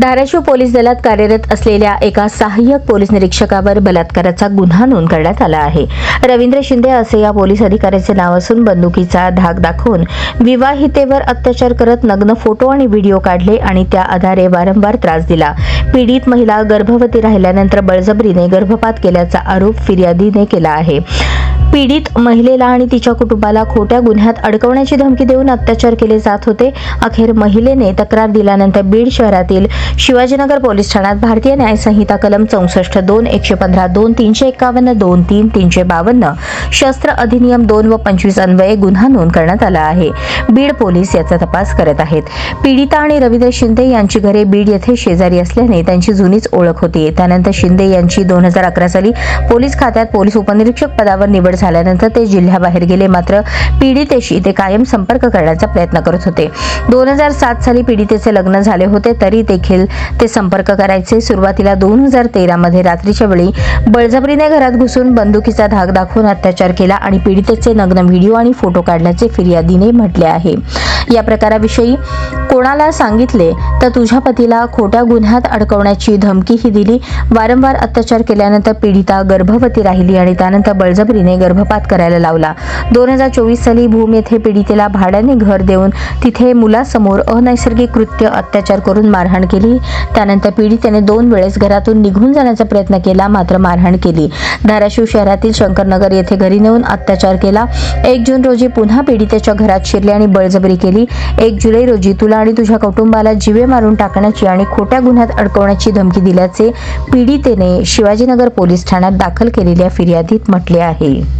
Dharashiv police दलात कार्यरत असलेल्या एका सहाय्यक पोलीस निरीक्षकावर बलात्काराचा गुन्हा नोंद करण्यात आला आहे. रवींद्र शिंदे असे या पोलीस अधिकाऱ्याचे नाव असून बंदुकीचा धाक दाखवून विवाहितेवर अत्याचार करत नग्न फोटो आणि व्हिडिओ काढले आणि त्या आधारे वारंवार त्रास दिला. पीडित महिला गर्भवती राहिल्यानंतर बळजबरीने गर्भपात केल्याचा आरोप फिर्यादीने केला आहे. पीडित महिलेला आणि तिच्या कुटुंबाला खोट्या गुन्ह्यात अडकवण्याची धमकी देऊन अत्याचार केले जात होते. अखेर महिलेने तक्रार दिल्यानंतर बीड शहरातील शिवाजीनगर पोलीस ठाण्यात भारतीय न्याय संहिता कलम चौसष्ट दोन एकशे पंधरा दोन तीनशे एकावन्न दोन तीन तीनशे बावन्न शस्त्र अधिनियम दोन व पंचवीस अन्वये गुन्हा नोंद करण्यात आला आहे. बीड पोलीस याचा तपास करत आहेत. पीडिता आणि रवींद्र शिंदे यांची घरे बीड येथे शेजारी असल्याने त्यांची जुनीच ओळख होती. त्यानंतर शिंदे यांची दोन हजार अकरा साली पोलीस खात्यात पोलीस उपनिरीक्षक पदावर निवड झाल्यानंतर ते जिल्ह्याबाहेर गेले. मात्र पीडितेशी ते कायम संपर्क करण्याचा प्रयत्न करत होते. दोन हजार सात साली पीडितेचे लग्न झाले होते तरी देखील ते संपर्क करायचे. सुरुवातीला दोन हजार तेरा मध्ये रात्रीच्या वेळी बळजबरीने घरात घुसून बंदुकीचा धाक दाखवून अत्याचार केला आणि पीडितेचे नग्न व्हिडिओ आणि फोटो काढल्याचे फिर्यादीने म्हटले आहे. या प्रकाराविषयी कोणाला सांगितले तर तुझ्या पतीला खोट्या गुन्ह्यात अडकवण्याची धमकीही दिली. वारंवार अत्याचार केल्यानंतर पीडिता गर्भवती राहिली आणि त्यानंतर बळजबरीने गर्भपात करायला लावला. दोन हजार चोवीस साली भूम येथे पीडितेला भाड्याने घर देऊन तिथे मुलासमोर अनैसर्गिक कृत्य अत्याचार करून मारहाण केली. त्यानंतर पीडितेने दोन वेळेस घरातून निघून जाण्याचा प्रयत्न केला मात्र मारहाण केली. धाराशिव शहरातील शंकरनगर येथे घरी नेऊन अत्याचार केला. एक जून रोजी पुन्हा पीडितेच्या घरात शिरले आणि बळजबरी केली. एक जुलै रोजी तुला आणि तुझ्या कुटुंबाला जिवे मारून टाकण्याची आणि खोट्या गुन्ह्यात अडकवण्याची धमकी दिल्याचे पीडितेने शिवाजीनगर पोलीस ठाण्यात दाखल केलेल्या फिर्यादीत म्हटले आहे.